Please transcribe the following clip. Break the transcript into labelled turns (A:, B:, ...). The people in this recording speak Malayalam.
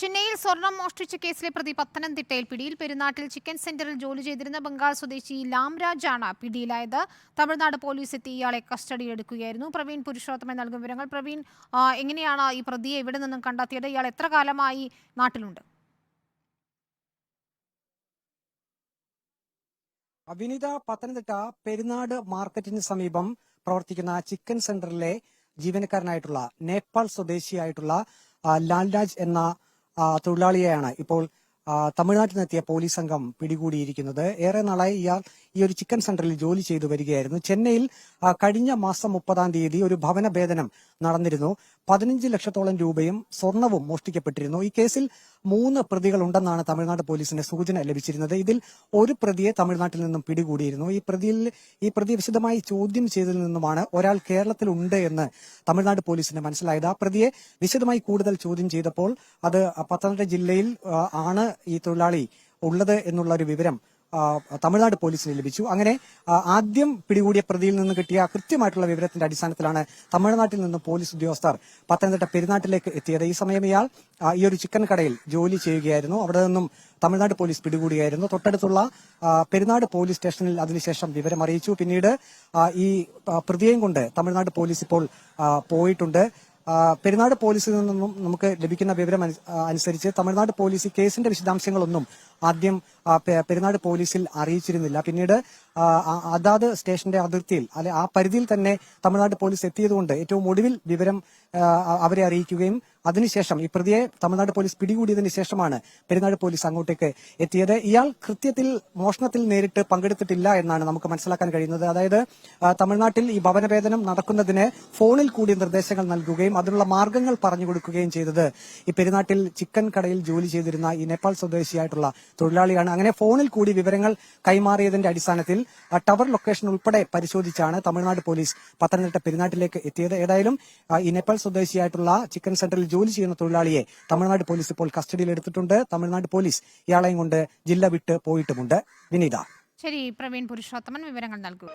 A: ചെന്നൈയിൽ സ്വർണം മോഷ്ടിച്ച കേസിലെ പ്രതി പത്തനംതിട്ടയിൽ പിടിയിൽ പെരുന്നാട്ടിൽ ചിക്കൻ സെന്ററിൽ ജോലി ചെയ്തിരുന്ന ബംഗാൾ സ്വദേശി ലാംരാജാണ് പിടിയിലായത്. തമിഴ്നാട് പോലീസ് എത്തി. ഇയാളെ കസ്റ്റഡിയിൽ എടുക്കുകയായിരുന്നു. പ്രവീൺ പുരുഷോത്തമൻ നൽകും വിവരങ്ങൾ. പ്രവീൺ എങ്ങനെയാണ് ഈ പ്രതിയെ എവിടെ നിന്നും കണ്ടെത്തിയത്? ഇയാൾ എത്ര കാലമായി നാട്ടിലുണ്ട്?
B: വിനിത പത്തനംതിട്ട പെരുന്നാട് മാർക്കറ്റിന് സമീപം പ്രവർത്തിക്കുന്ന ചിക്കൻ സെന്ററിലെ ജീവനക്കാരനായിട്ടുള്ള നേപ്പാൾ സ്വദേശിയായിട്ടുള്ള ലാൽരാജ് എന്ന തൊഴിലാളിയെയാണ് ഇപ്പോൾ തമിഴ്നാട്ടിൽ നിന്നെത്തിയ പോലീസ് സംഘം പിടികൂടിയിരിക്കുന്നത്. ഏറെ നാളായി ഇയാൾ ഈ ഒരു ചിക്കൻ സെന്ററിൽ ജോലി ചെയ്തു വരികയായിരുന്നു. ചെന്നൈയിൽ കഴിഞ്ഞ മാസം മുപ്പതാം തീയതി ഒരു ഭവന ഭേദനം നടന്നിരുന്നു. പതിനഞ്ച് ലക്ഷത്തോളം രൂപയും സ്വർണവും മോഷ്ടിക്കപ്പെട്ടിരുന്നു. ഈ കേസിൽ മൂന്ന് പ്രതികൾ ഉണ്ടെന്നാണ് തമിഴ്നാട് പോലീസിന്റെ സൂചന ലഭിച്ചിരുന്നത്. ഇതിൽ ഒരു പ്രതിയെ തമിഴ്നാട്ടിൽ നിന്നും പിടികൂടിയിരുന്നു. ഈ പ്രതിയിൽ ഈ പ്രതി വിശദമായി ചോദ്യം ചെയ്തതിൽ നിന്നുമാണ് ഒരാൾ കേരളത്തിലുണ്ട് എന്ന് തമിഴ്നാട് പോലീസിന് മനസ്സിലായത്. ആ പ്രതിയെ വിശദമായി കൂടുതൽ ചോദ്യം ചെയ്തപ്പോൾ അത് പത്തനംതിട്ട ജില്ലയിൽ ആണ് ഈ തൊഴിലാളി ഉള്ളത് എന്നുള്ള ഒരു വിവരം തമിഴ്നാട് പോലീസിന് ലഭിച്ചു. അങ്ങനെ ആദ്യം പിടികൂടിയ പ്രതിയിൽ നിന്ന് കിട്ടിയ കൃത്യമായിട്ടുള്ള വിവരത്തിന്റെ അടിസ്ഥാനത്തിലാണ് തമിഴ്നാട്ടിൽ നിന്ന് പോലീസ് ഉദ്യോഗസ്ഥർ പത്തനംതിട്ട പെരുന്നാട്ടിലേക്ക് എത്തിയത്. ഈ സമയം ഇയാൾ ഈ ഒരു ചിക്കൻ കടയിൽ ജോലി ചെയ്യുകയായിരുന്നു. അവിടെ നിന്നും തമിഴ്നാട് പോലീസ് പിടികൂടിയായിരുന്നു. തൊട്ടടുത്തുള്ള പെരുന്നാട് പോലീസ് സ്റ്റേഷനിൽ അതിനുശേഷം വിവരം അറിയിച്ചു പിന്നീട് ഈ പ്രതിയെയും കൊണ്ട് തമിഴ്നാട് പോലീസ് ഇപ്പോൾ പോയിട്ടുണ്ട്. പെരുന്നാട് പോലീസിൽ നിന്നും നമുക്ക് ലഭിക്കുന്ന വിവരം അനുസരിച്ച് തമിഴ്നാട് പോലീസ് കേസിന്റെ വിശദാംശങ്ങളൊന്നും ആദ്യം പെരുന്നാട് പോലീസിൽ അറിയിച്ചിരുന്നില്ല. പിന്നീട് അതാത് സ്റ്റേഷന്റെ അതിർത്തിയിൽ അല്ലെ ആ പരിധിയിൽ തന്നെ തമിഴ്നാട് പോലീസ് എത്തിയതുകൊണ്ട് ഏറ്റവും ഒടുവിൽ വിവരം അവരെ അറിയിക്കുകയും അതിനുശേഷം ഈ പ്രതിയെ തമിഴ്നാട് പോലീസ് പിടികൂടിയതിന് ശേഷമാണ് പെരുന്നാട് പോലീസ് അങ്ങോട്ടേക്ക് എത്തിയത്. ഇയാൾ കൃത്യത്തിൽ മോഷണത്തിൽ നേരിട്ട് പങ്കെടുത്തിട്ടില്ല എന്നാണ് നമുക്ക് മനസ്സിലാക്കാൻ കഴിയുന്നത്. അതായത് തമിഴ്നാട്ടിൽ ഈ ഭവനവേദനം നടക്കുന്നതിന് ഫോണിൽ കൂടി നിർദ്ദേശങ്ങൾ നൽകുകയും അതിനുള്ള മാർഗങ്ങൾ പറഞ്ഞു കൊടുക്കുകയും ചെയ്തത് ഈ പെരുന്നാട്ടിൽ ചിക്കൻ കടയിൽ ജോലി ചെയ്തിരുന്ന ഈ നേപ്പാൾ സ്വദേശിയായിട്ടുള്ള തൊഴിലാളിയാണ്. അങ്ങനെ ഫോണിൽ കൂടി വിവരങ്ങൾ കൈമാറിയതിന്റെ അടിസ്ഥാനത്തിൽ ആ ടവർ ലൊക്കേഷൻ ഉൾപ്പെടെ പരിശോധിച്ചാണ് തമിഴ്നാട് പോലീസ് പത്തനംതിട്ട പെരുന്നാട്ടിലേക്ക് എത്തിയത്. ഏതായാലും ഈ നേപ്പാൾ സ്വദേശിയായിട്ടുള്ള ചിക്കൻ സെന്ററിൽ ജോലി ചെയ്യുന്ന തൊഴിലാളിയെ തമിഴ്നാട് പോലീസ് ഇപ്പോൾ കസ്റ്റഡിയിൽ എടുത്തിട്ടുണ്ട്. തമിഴ്നാട് പോലീസ് ഇയാളെയും കൊണ്ട് ജില്ല വിട്ട് പോയിട്ടുമുണ്ട്. വിനീത.
A: ശരി പ്രവീൺ പുരുഷോത്തമൻ വിവരങ്ങൾ നൽകൂ.